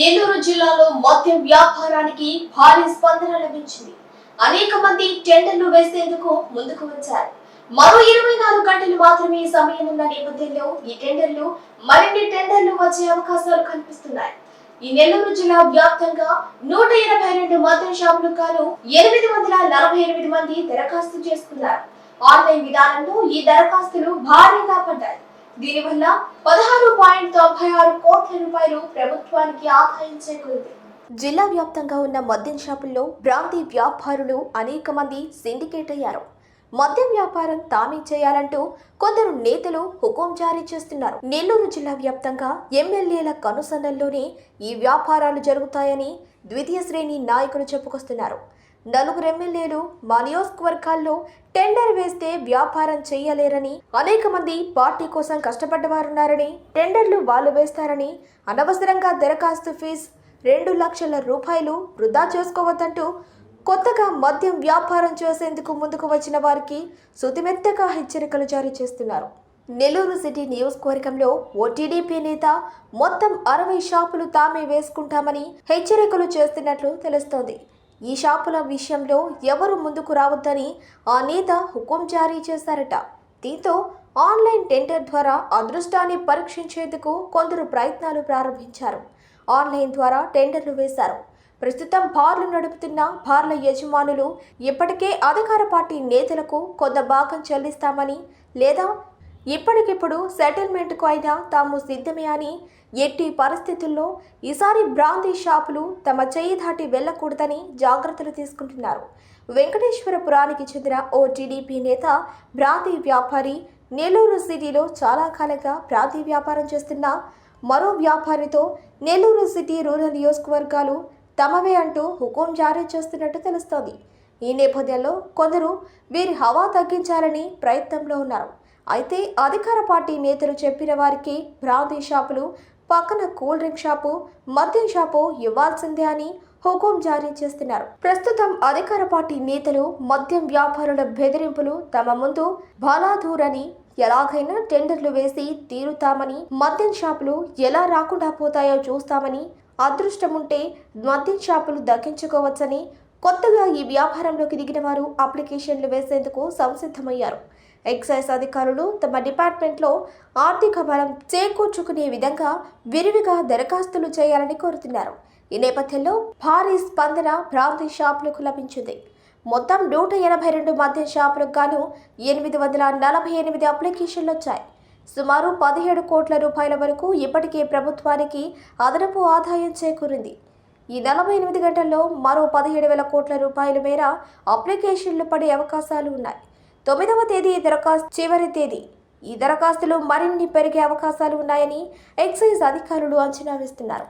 నెల్లూరు జిల్లాలో మద్యం వ్యాపారానికి భారీ స్పందన లభించింది. అనేక మంది టెండర్లు వేసేందుకు ముందుకు వచ్చారు. మరో ఇరవై నాలుగు గంటలు మాత్రమే సమయం ఉన్న నేపథ్యంలో ఈ టెండర్లు మరిన్ని టెండర్లు వచ్చే అవకాశాలు కనిపిస్తున్నాయి. ఈ నెల్లూరు జిల్లా వ్యాప్తంగా నూట ఎనభై రెండు మద్యం షాపులు గాను ఎనిమిది వందల నలభై ఎనిమిది మంది దరఖాస్తు చేసుకున్నారు. ఆన్లైన్ విధానంలో ఈ దరఖాస్తులు భారీగా పడ్డాయి. దీనివల్ల పదహారు పాయింట్ పదహారు కోట్ల రూపాయలు ప్రభుత్వానికి ఆదాయం చేకూరింది జిల్లా వ్యాప్తంగా ఉన్న మద్యం షాపుల్లో బ్రాంతి వ్యాపారులు అనేక మంది సిండికేట్ అయ్యారు. మద్యం వ్యాపారం తామే చేయాలంటూ కొందరు నేతలు హుకుం జారీ చేస్తున్నారు. నెల్లూరు జిల్లా వ్యాప్తంగా ఎమ్మెల్యేల కనుసన్నల్లోనే ఈ వ్యాపారాలు జరుగుతాయని ద్వితీయ శ్రేణి నాయకులు చెప్పుకొస్తున్నారు. నలుగురు ఎమ్మెల్యేలు మా నియోజకవర్గాల్లో టెండర్ వేస్తే వ్యాపారం చేయలేరని అనేక మంది పార్టీ కోసం కష్టపడ్డవారున్నారని టెండర్లు వాళ్ళు వేస్తారని అనవసరంగా దరఖాస్తు ఫీజు రెండు లక్షల రూపాయలు వృధా చేసుకోవద్దంటూ కొత్తగా మద్యం వ్యాపారం చేసేందుకు ముందుకు వచ్చిన వారికి సుతిమెత్తగా హెచ్చరికలు జారీ చేస్తున్నారు. నెల్లూరు సిటీ నియోజకవర్గంలో ఓ టీడీపీ నేత మొత్తం అరవై షాపులు తామే వేసుకుంటామని హెచ్చరికలు చేస్తున్నట్లు తెలుస్తోంది. ఈ షాపుల విషయంలో ఎవరు ముందుకు రావద్దని ఆ నేత హుకుం జారీ చేశారట. దీంతో ఆన్లైన్ టెండర్ ద్వారా అదృష్టాన్ని పరీక్షించేందుకు కొందరు ప్రయత్నాలు ప్రారంభించారు. ఆన్లైన్ ద్వారా టెండర్లు వేశారు. ప్రస్తుతం బార్లు నడుపుతున్న బార్ల యజమానులు ఇప్పటికే అధికార పార్టీ నేతలకు కొంత భాగం చెల్లిస్తామని లేదా ఇప్పటికిప్పుడు సెటిల్మెంట్కు అయినా తాము సిద్ధమే అని ఎట్టి పరిస్థితుల్లో ఈసారి బ్రాందీ షాపులు తమ చేయి దాటి వెళ్ళకూడదని జాగ్రత్తలు తీసుకుంటున్నారు. వెంకటేశ్వరపురానికి చెందిన ఓ టీడీపీ నేత బ్రాందీ వ్యాపారి నెల్లూరు సిటీలో చాలా కాలంగా బ్రాందీ వ్యాపారం చేస్తున్న మరో వ్యాపారితో నెల్లూరు సిటీ రూరల్ నియోజకవర్గాలు తమవే అంటూ హుకుం జారీ చేస్తున్నట్టు తెలుస్తోంది. ఈ నేపథ్యంలో కొందరు వీరి హవా తగ్గించాలని ప్రయత్నంలో ఉన్నారు. అయితే అధికార పార్టీ నేతలు చెప్పిన వారికి బ్రాందీ షాపులు పక్కన కూల్ డ్రింక్ షాపు మద్యం షాపు ఇవ్వాల్సిందే అని హుకుం జారీ చేస్తున్నారు. ప్రస్తుతం అధికార పార్టీ నేతలు మద్యం వ్యాపారుల బెదిరింపులు తమ ముందు బాలాధూరని ఎలాగైనా టెండర్లు వేసి తీరుతామని మద్యం షాపులు ఎలా రాకుండా పోతాయో చూస్తామని అదృష్టముంటే మద్యం షాపులు దక్కించుకోవచ్చని కొత్తగా ఈ వ్యాపారంలోకి దిగిన వారు అప్లికేషన్లు వేసేందుకు సంసిద్ధమయ్యారు. ఎక్సైజ్ అధికారులు తమ డిపార్ట్మెంట్లో ఆర్థిక బలం చేకూర్చుకునే విధంగా విరివిగా దరఖాస్తులు చేయాలని కోరుతున్నారు. ఈ నేపథ్యంలో భారీ స్పందన ప్రాంతీయ షాపులకు లభించింది. మొత్తం నూట ఎనభై రెండు మద్యం షాపులకు గాను ఎనిమిది వందల నలభై ఎనిమిది అప్లికేషన్లు వచ్చాయి. సుమారు పదిహేడు కోట్ల రూపాయల వరకు ఇప్పటికే ప్రభుత్వానికి అదనపు ఆదాయం చేకూరింది. ఈ నలభై ఎనిమిది గంటల్లో మరో పదిహేడు వేల కోట్ల రూపాయల మేర అప్లికేషన్లు పడే అవకాశాలు ఉన్నాయి. తొమ్మిదవ తేదీ దరఖాస్తు చివరి తేదీ. ఈ దరఖాస్తులు మరిన్ని పెరిగే అవకాశాలు ఉన్నాయని ఎక్సైజ్ అధికారులు అంచనా వేస్తున్నారు.